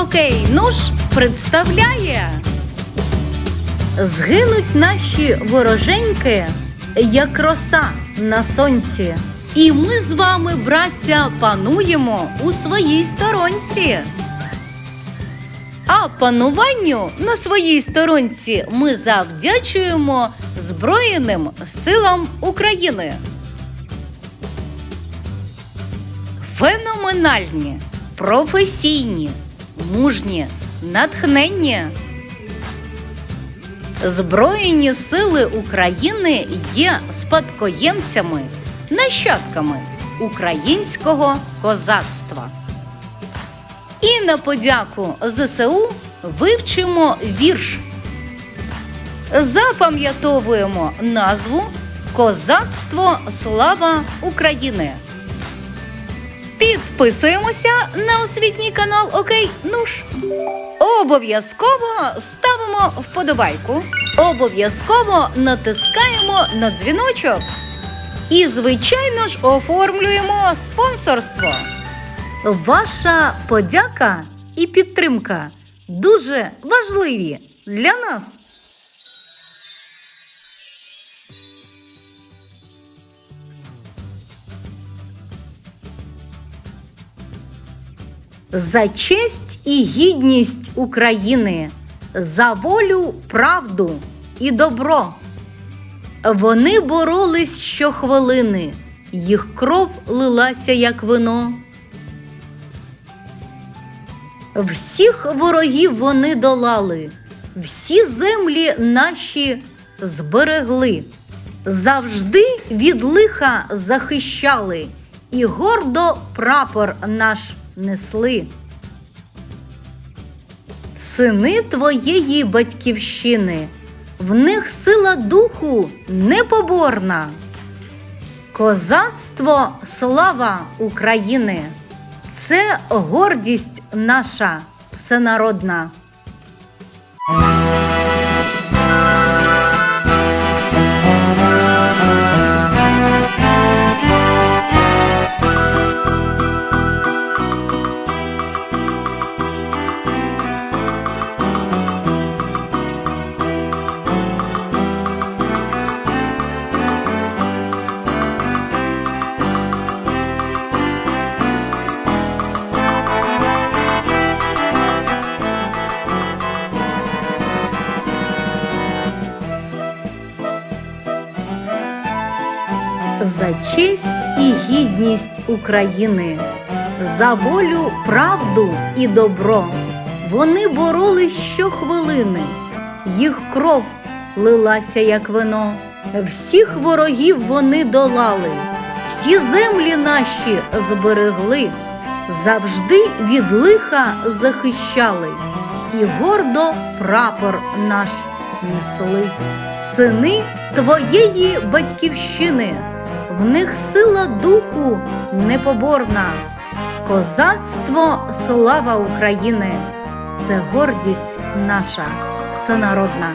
Окей, ну ж представляє. Згинуть наші вороженьки, як роса на сонці. І ми з вами, браття, пануємо у своїй сторонці. А пануванню на своїй сторонці ми завдячуємо Збройним силам України. Феноменальні, професійні, мужні, натхненні. Збройні сили України є спадкоємцями, нащадками українського козацтва. І на подяку ЗСУ вивчимо вірш. Запам'ятовуємо назву Козацтво Слава України. Підписуємося на освітній канал Окей Нуш. Обов'язково ставимо вподобайку. Обов'язково натискаємо на дзвіночок. І, звичайно ж, оформлюємо спонсорство. Ваша подяка і підтримка дуже важливі для нас. За честь і гідність України, за волю, правду і добро. Вони боролись щохвилини, їх кров лилася, як вино. Всіх ворогів вони долали, всі землі наші зберегли, завжди від лиха захищали і гордо прапор наш несли. Сини твоєї батьківщини, в них сила духу непоборна. Козацтво слава України, це гордість наша всенародна. За честь і гідність України, за волю, правду і добро. Вони боролись щохвилини, їх кров лилася, як вино. Всіх ворогів вони долали, всі землі наші зберегли, завжди від лиха захищали, і гордо прапор наш несли. Сини твоєї батьківщини, в них сила духу непоборна. Козацтво слава України, це гордість наша всенародна.